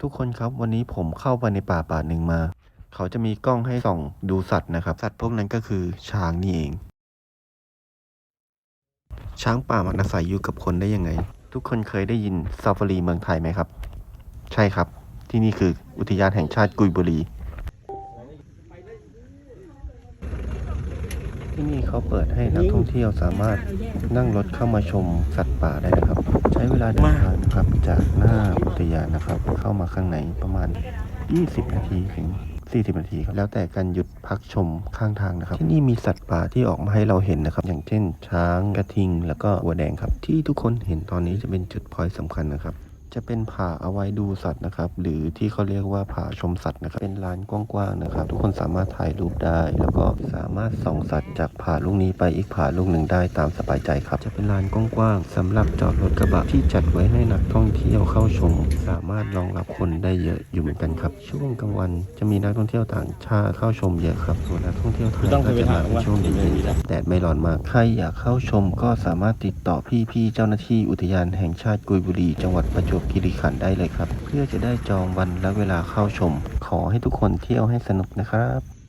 ทุกคนครับวันนี้ผมเข้าไปในป่าป่าหนึ่งมา เขาจะมีกล้องให้ส่องดูสัตว์นะครับ สัตว์พวกนั้นก็คือช้างนี่เอง ช้างป่ามันอาศัยอยู่กับคนได้ยังไง ทุกคนเคยได้ยินซาฟารีเมืองไทยไหมครับ ใช่ครับ ที่นี่คืออุทยานแห่งชาติกุยบุรีที่นี่เขาเปิดให้นักท่องเที่ยวสามารถนั่งรถเข้ามาชมสัตว์ป่าได้นะครับ ใช้เวลาเดินทางนะครับจากหน้าอุทยานนะครับ เข้ามาข้างในประมาณ 20 นาทีถึง 40 นาทีครับแล้วแต่การหยุดพักชมข้างทางนะครับ ที่นี่มีสัตว์ป่าที่ออกมาให้เราเห็นนะครับ อย่างเช่น ช้างกระทิง แล้วก็วัวแดงครับ ที่ทุกคนเห็นตอนนี้จะเป็นจุดพอยต์สำคัญนะครับ จะเป็นผาเอาไว้ดูสัตว์นะครับ หรือที่เขาเรียกว่าผาชมสัตว์นะครับ เป็นลานกว้างๆนะครับ ทุกคนสามารถถ่ายรูปได้ แล้วก็สามารถส่องสัตว์จากผาลูกนี้ไปอีกผาลูกหนึ่งได้ตามสบายใจครับ จะเป็นลานกว้างๆสำหรับจอดรถกระบะที่จัดไว้ให้นักท่องเที่ยวเข้าชม สามารถรองรับคนได้เยอะอยู่เหมือนกันครับ ช่วงกลางวันจะมีนักท่องเที่ยวต่างชาติเข้าชมเยอะครับ ส่วนนักท่องเที่ยวไทยต้องก็จะถามาในช่วงเย็นมีๆแล้แดดไม่ร้อนมาก ใครอยากเข้าชมก็สามารถติดต่อพี่ๆเจ้าหน้าที่อุทยานแห่งชาติกุยบุรีจังหวัดประจวบจวบคีรีขันธ์ได้เลยครับ เพื่อจะได้จองวันและเวลาเข้าชม ขอให้ทุกคนเที่ยวให้สนุกนะครับ